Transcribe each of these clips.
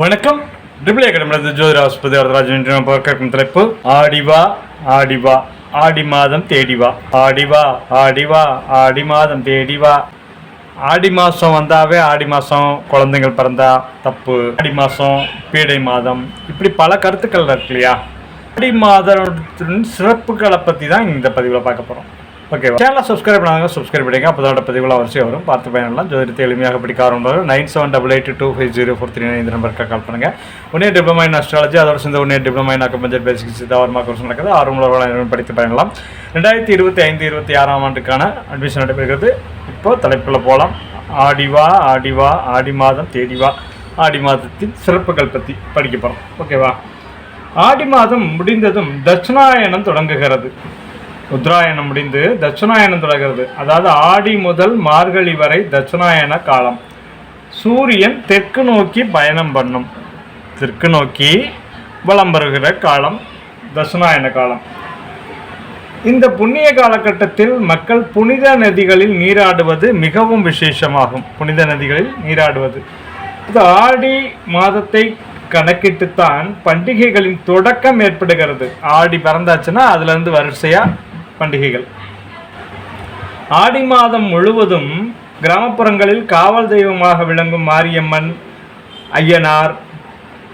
வணக்கம். Triple academy ஜோதிர ஆஸ்பதி வரதராஜன் என்று நாம் பார்க்கும் தலைப்பு ஆடிவா ஆடிவா ஆடி மாதம் தேடிவா. ஆடிவா ஆடிவா ஆடி மாதம் தேடிவா. ஆடி மாதம் வந்தாவே ஆடி மாதம் குழந்தைங்கள் பிறந்தா தப்பு. ஆடி மாதம் பீடை மாதம். இப்படி பல கருத்துக்கள் இருக்கு இல்லையா? ஆடி மாதத்தின் சிறப்புகளை பற்றி தான் இந்த பதிவில் பார்க்க போகிறோம் ஓகே சேனலை சப்ஸ்கிரைப் பண்ணாங்க சப்ஸ்கிரைப் பண்ணிங்க அப்போ தான் பதிவுகள் வரிசையாக வரும். பார்த்து பயனெல்லாம் ஜோதிடத்தை எளிமையாக படிக்க ஆரம்பிப்பாங்க nine seven double eight two five zero four three nine இந்த நம்பருக்கு கால் பண்ணுங்கள் ஒன்னே டிப்ளமா இன் அஸ்ட்ராலஜி அதோட சேர்ந்து ஒன்னே டிப்ளமா இன் அக்கம்பஞ்சர் பேசிக் சித்தாவரமாக கோர்ஸ் நடக்குது. ஆர்வலர்கள் படித்து பயணலாம் ரெண்டாயிரத்தி இருபத்தி ஐந்து இருபத்தி ஆறாம் ஆண்டுக்கான அட்மிஷன் நடைபெறுகிறது. இப்போ தலைப்பில் போகலாம் ஆடிவா ஆடிவா ஆடி மாதம் தேடிவா ஆடி மாதத்தின் சிறப்புகள் பற்றி படிக்க போகிறோம் ஓகேவா ஆடி மாதம் முடிந்ததும் தட்சிணாயனம் தொடங்குகிறது. உத்தராயணம் முடிந்து தட்சிணாயனம் தொடர்கிறது. அதாவது ஆடி முதல் மார்கழி வரை தட்சிணாயன காலம். சூரியன் தெற்கு நோக்கி பயணம் பண்ணும். தெற்கு நோக்கி வலம் வருகிற காலம் தட்சிணாயன காலம். இந்த புண்ணிய காலகட்டத்தில் மக்கள் புனித நதிகளில் நீராடுவது மிகவும் விசேஷமாகும். புனித நதிகளில் நீராடுவது. இது ஆடி மாதத்தை கணக்கிட்டுத்தான் பண்டிகைகளின் தொடக்கம் ஏற்படுகிறது. ஆடி பறந்தாச்சுன்னா அதுலேருந்து வரிசையாக வரிசையா பண்டிகைகள். ஆடி மாதம் முழுவதும் கிராமப்புறங்களில் காவல் தெய்வமாக விளங்கும் மாரியம்மன் ஐயனார்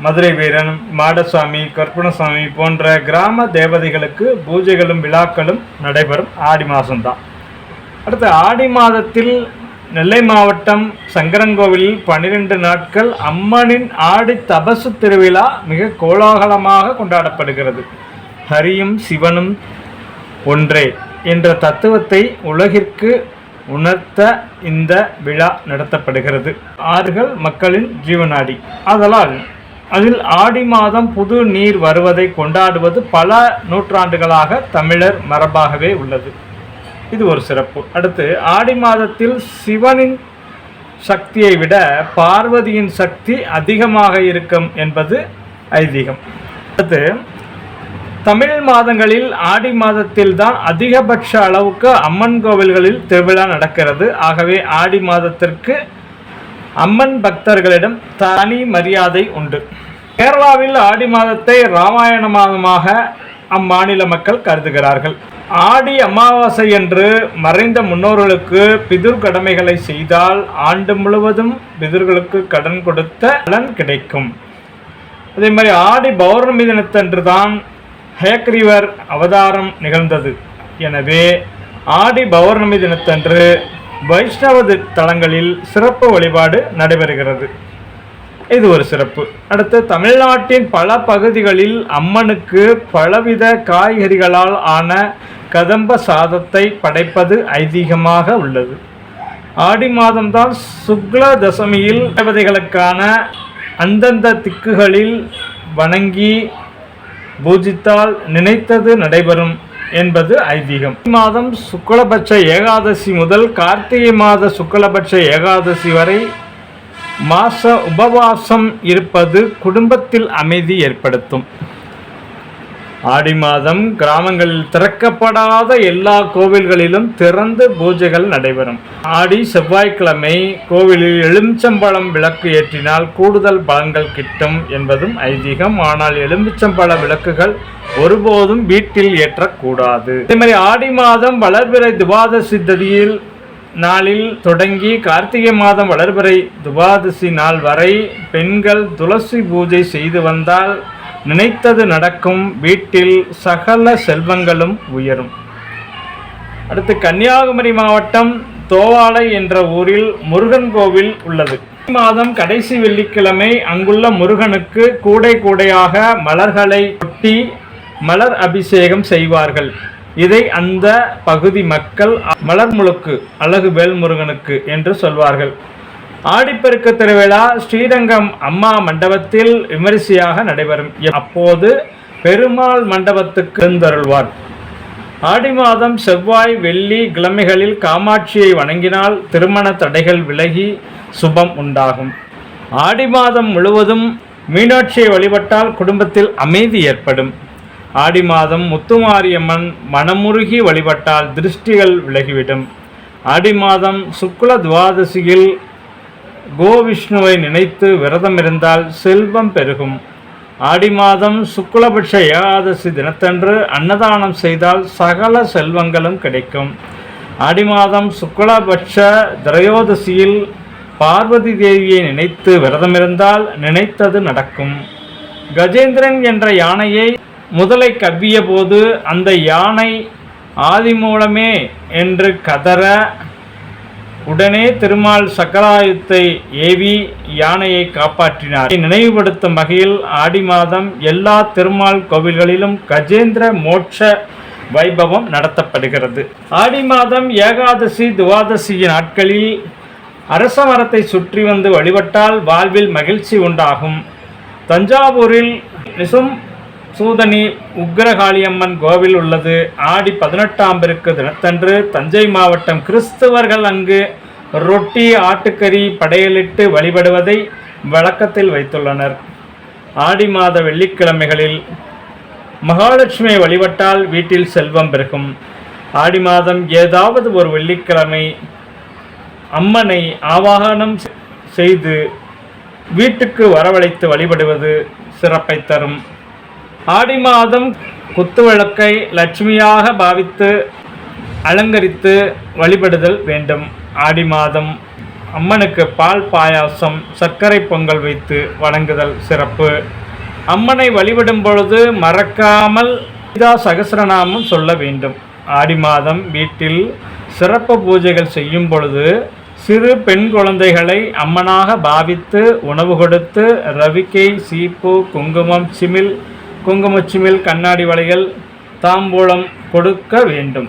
மதுரை வீரன் மாடசாமி கற்பணசாமி போன்ற கிராம தேவதைகளுக்கு பூஜைகளும் விழாக்களும் நடைபெறும் ஆடி மாதம்தான். அடுத்து ஆடி மாதத்தில் நெல்லை மாவட்டம் சங்கரன்கோவிலில் பன்னிரெண்டு நாட்கள் அம்மனின் ஆடி தபசு திருவிழா மிக கோலாகலமாக கொண்டாடப்படுகிறது. ஹரியும் சிவனும் ஒன்றே. என்ற தத்துவத்தை உலகிற்கு உணர்த்த இந்த விழா நடத்தப்படுகிறது. ஆறுகள் மக்களின் ஜீவனாடி. ஆதலால் அதில் ஆடி மாதம் புது நீர் வருவதை கொண்டாடுவது பல நூற்றாண்டுகளாக தமிழர் மரபாகவே உள்ளது. இது ஒரு சிறப்பு. அடுத்து ஆடி மாதத்தில் சிவனின் சக்தியை விட பார்வதியின் சக்தி அதிகமாக இருக்கும் என்பது ஐதீகம். அடுத்து தமிழ் மாதங்களில் ஆடி மாதத்தில் தான் அதிகபட்ச அளவுக்கு அம்மன் கோவில்களில் திருவிழா நடக்கிறது. ஆகவே ஆடி மாதத்திற்கு அம்மன் பக்தர்களிடம் தனி மரியாதை உண்டு. கேரளாவில் ஆடி மாதத்தை ராமாயண மாதமாக அம்மாநில மக்கள் கருதுகிறார்கள். ஆடி அமாவாசை என்று மறைந்த முன்னோர்களுக்கு பிதுர் கடமைகளை செய்தால் ஆண்டு முழுவதும் பிதுர்களுக்கு கடன் கொடுத்த பலன் கிடைக்கும். அதே மாதிரி ஆடி பௌர்ணமி தினத்தன்று தான் ஹேக்ரிவர் அவதாரம் நிகழ்ந்தது. எனவே ஆடி பௌர்ணமி தினத்தன்று வைஷ்ணவ தலங்களில் சிறப்பு வழிபாடு நடைபெறுகிறது. இது ஒரு சிறப்பு. அடுத்து தமிழ்நாட்டின் பல பகுதிகளில் அம்மனுக்கு பலவித காய்கறிகளால் ஆன கதம்ப சாதத்தை படைப்பது ஐதீகமாக உள்ளது. ஆடி மாதம்தான் சுக்ல தசமியில் தேவதைகளுக்கான அந்தந்த திக்குகளில் வணங்கி பூஜித்தால் நினைத்தது நடைபெறும் என்பது ஐதீகம். மாதம் சுக்லபட்ச ஏகாதசி முதல் கார்த்திகை மாத சுக்லபட்ச ஏகாதசி வரை மாச உபவாசம் இருப்பது குடும்பத்தில் அமைதி ஏற்படுத்தும். ஆடி மாதம் கிராமங்களில் திறக்கப்படாத எல்லா கோவில்களிலும் திறந்து பூஜைகள் நடைபெறும். ஆடி செவ்வாய்க்கிழமை கோவிலில் எலுமிச்சம்பழம் விளக்கு ஏற்றினால் கூடுதல் பலன்கள் கிட்டும் என்பதும் ஐதீகம். ஆனால் எலுமிச்சம்பழ விளக்குகள் ஒருபோதும் வீட்டில் ஏற்றக்கூடாது. அதே மாதிரி ஆடி மாதம் வளர்பிறை துவாதசி திதியில் நாளில் தொடங்கி கார்த்திகை மாதம் வளர்பிறை துவாதசி நாள் வரை பெண்கள் துளசி பூஜை செய்து வந்தால் நினைத்தது நடக்கும் வீட்டில் சகல செல்வங்களும் உயரும். அடுத்து கன்னியாகுமரி மாவட்டம் தோவாளை என்ற ஊரில் முருகன் கோவில் உள்ளது. மாதம் கடைசி வெள்ளிக்கிழமை அங்குள்ள முருகனுக்கு கூடை கூடையாக மலர்களை ஒட்டி மலர் அபிஷேகம் செய்வார்கள். இதை அந்த பகுதி மக்கள் மலர் முழுக்கு அழகு வேல்முருகனுக்கு என்று சொல்வார்கள். ஆடிப்பெருக்கு திருவிழா ஸ்ரீரங்கம் அம்மா மண்டபத்தில் விமரிசையாக நடைபெறும். அப்போது பெருமாள் மண்டபத்துக்கு எழுந்தருள்வார். ஆடி மாதம் செவ்வாய் வெள்ளி கிழமைகளில் காமாட்சியை வணங்கினால் திருமண தடைகள் விலகி சுபம் உண்டாகும். ஆடி மாதம் முழுவதும் மீனாட்சியை வழிபட்டால் குடும்பத்தில் அமைதி ஏற்படும். ஆடி மாதம் முத்துமாரியம்மன் மனமுருகி வழிபட்டால் திருஷ்டிகள் விலகிவிடும். ஆடி மாதம் சுக்ல துவாதசியில் கோவிஷ்ணுவை நினைத்து விரதம் இருந்தால் செல்வம் பெருகும். ஆடி மாதம் சுக்லபட்ச ஏகாதசி தினத்தன்று அன்னதானம் செய்தால் சகல செல்வங்களும் கிடைக்கும். ஆடி மாதம் சுக்லபட்ச திரையோதசியில் பார்வதி தேவியை நினைத்து விரதமிருந்தால் நினைத்தது நடக்கும். கஜேந்திரன் என்ற யானையை முதலை கவ்விய போது அந்த யானை ஆதி மூலமே என்று கதற உடனே திருமால் சக்கராயுத்தை ஏவி யானையை காப்பாற்றினார். நினைவுபடுத்தும் வகையில் ஆடி மாதம் எல்லா திருமால் கோவில்களிலும் கஜேந்திர மோட்ச வைபவம் நடத்தப்படுகிறது. ஆடி மாதம் ஏகாதசி துவாதசி நாட்களில் அரச மரத்தை சுற்றி வந்து வழிபட்டால் வாழ்வில் மகிழ்ச்சி உண்டாகும். தஞ்சாவூரில் நிசும் சூதனி உக்ரகாளியம்மன் கோவில் உள்ளது. ஆடி பதினெட்டாம் பெருக்கு தினத்தன்று தஞ்சை மாவட்டம் கிறிஸ்தவர்கள் அங்கு ரொட்டி ஆட்டுக்கறி படையலிட்டு வழிபடுவதை வழக்கத்தில் வைத்துள்ளனர். ஆடி மாத வெள்ளிக்கிழமைகளில் மகாலட்சுமியை வழிபட்டால் வீட்டில் செல்வம் பெருகும். ஆடி மாதம் ஏதாவது ஒரு வெள்ளிக்கிழமை அம்மனை ஆவாகனம் செய்து வீட்டுக்கு வரவழைத்து வழிபடுவது சிறப்பை தரும். ஆடி மாதம் குத்துவிளக்கை லட்சுமியாக பாவித்து அலங்கரித்து வழிபடுதல் வேண்டும். ஆடி மாதம் அம்மனுக்கு பால் பாயாசம் சர்க்கரை பொங்கல் வைத்து வணங்குதல் சிறப்பு. அம்மனை வழிபடும் பொழுது மறக்காமல் இதா சகசிரநாமம் சொல்ல வேண்டும். ஆடி மாதம் வீட்டில் சிறப்பு பூஜைகள் செய்யும் பொழுது சிறு பெண் குழந்தைகளை அம்மனாக பாவித்து உணவு கொடுத்து ரவிக்கை சீப்பு குங்குமம் சிமிழ் குங்குமச்சிமில் கண்ணாடி வளையல் தாம்பூலம் கொடுக்க வேண்டும்.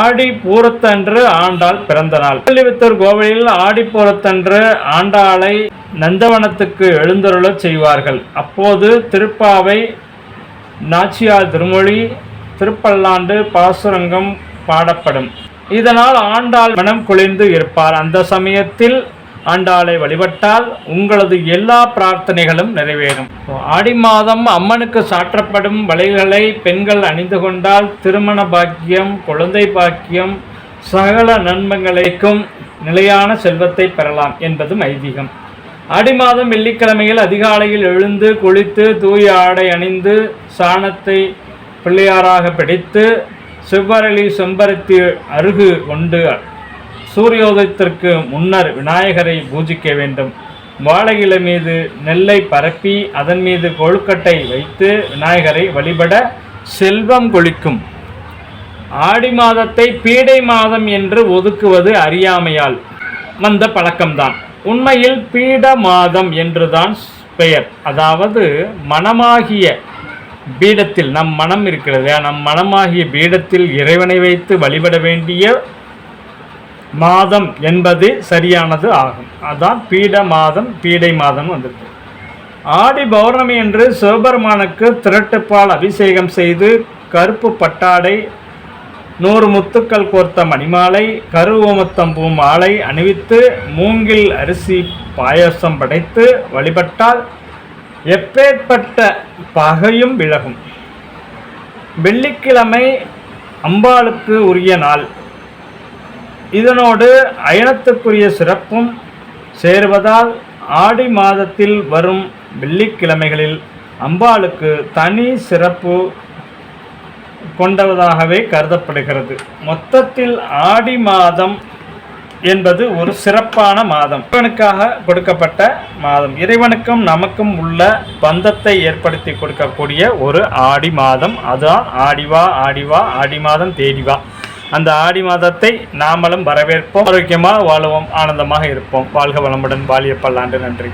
ஆடி பூரத்தன்று ஆண்டாள் பிறந்த நாள். பள்ளிவித்தூர் கோவிலில் ஆடி பூரத்தன்று ஆண்டாளை நந்தவனத்துக்கு எழுந்தருளச் செய்வார்கள். அப்போது திருப்பாவை நாச்சியார் திருமொழி திருப்பல்லாண்டு பாசுரங்கம் பாடப்படும். இதனால் ஆண்டாள் மனம் குளிர்ந்து இருப்பார். அந்த சமயத்தில் ஆண்டாளை வழிபட்டால் உங்களது எல்லா பிரார்த்தனைகளும் நிறைவேறும். ஆடி மாதம் அம்மனுக்கு சாற்றப்படும் வலைகளை பெண்கள் அணிந்து கொண்டால் திருமண பாக்கியம் குழந்தை பாக்கியம் சகல நன்மங்களைக்கும் நிலையான செல்வத்தை பெறலாம் என்பதும் ஐதீகம். ஆடி மாதம் வெள்ளிக்கிழமையில் அதிகாலையில் எழுந்து குளித்து தூய ஆடை அணிந்து சாணத்தை பிள்ளையாராக பிடித்து செவ்வரளி செம்பருத்தி அருகு கொண்டு சூரியோதயத்திற்கு முன்னர் விநாயகரை பூஜிக்க வேண்டும். வாழை இலை மீது நெல்லை பரப்பி அதன் மீது கொழுக்கட்டை வைத்து விநாயகரை வழிபட செல்வம் கொளிக்கும். ஆடி மாதத்தை பீடை மாதம் என்று ஒதுக்குவது அறியாமையால் வந்த பழக்கம்தான். உண்மையில் பீட மாதம் என்றுதான் பெயர். அதாவது மனமாகிய பீடத்தில் நம் மனம் இருக்கிறது நம் மனமாகிய பீடத்தில் இறைவனை வைத்து வழிபட வேண்டிய மாதம் என்பது சரியானது ஆகும். அதான் பீட மாதம் பீடை மாதம் வந்திருக்கு. ஆடி பௌர்ணமி என்று சிவபெருமானுக்கு திரட்டுப்பால் அபிஷேகம் செய்து கருப்பு பட்டாடை நூறு முத்துக்கள் கோர்த்த மணிமாலை கருவோமத்தம்பூ மாலை அணிவித்து மூங்கில் அரிசி பாயசம் படைத்து வழிபட்டால் எப்பேற்பட்ட பகையும் விலகும். வெள்ளிக்கிழமை அம்பாளுக்கு உரிய நாள். இதனோடு அயனத்துக்குரிய சிறப்பும் சேருவதால் ஆடி மாதத்தில் வரும் வெள்ளிக்கிழமைகளில் அம்பாளுக்கு தனி சிறப்பு கொண்டதாகவே கருதப்படுகிறது. மொத்தத்தில் ஆடி மாதம் என்பது ஒரு சிறப்பான மாதம். இறைவனுக்காக கொடுக்கப்பட்ட மாதம். இறைவனுக்கும் நமக்கும் உள்ள பந்தத்தை ஏற்படுத்தி கொடுக்கக்கூடிய ஒரு ஆடி மாதம். அதுதான் ஆடிவா ஆடிவா ஆடி மாதம் தேடிவா அந்த ஆடி மாதத்தை நாமளும் வரவேற்போம். ஆரோக்கியமாக வாழுவோம் ஆனந்தமாக இருப்போம். வாழ்க வளமுடன். வாலிய பல்லாண்டு. நன்றி.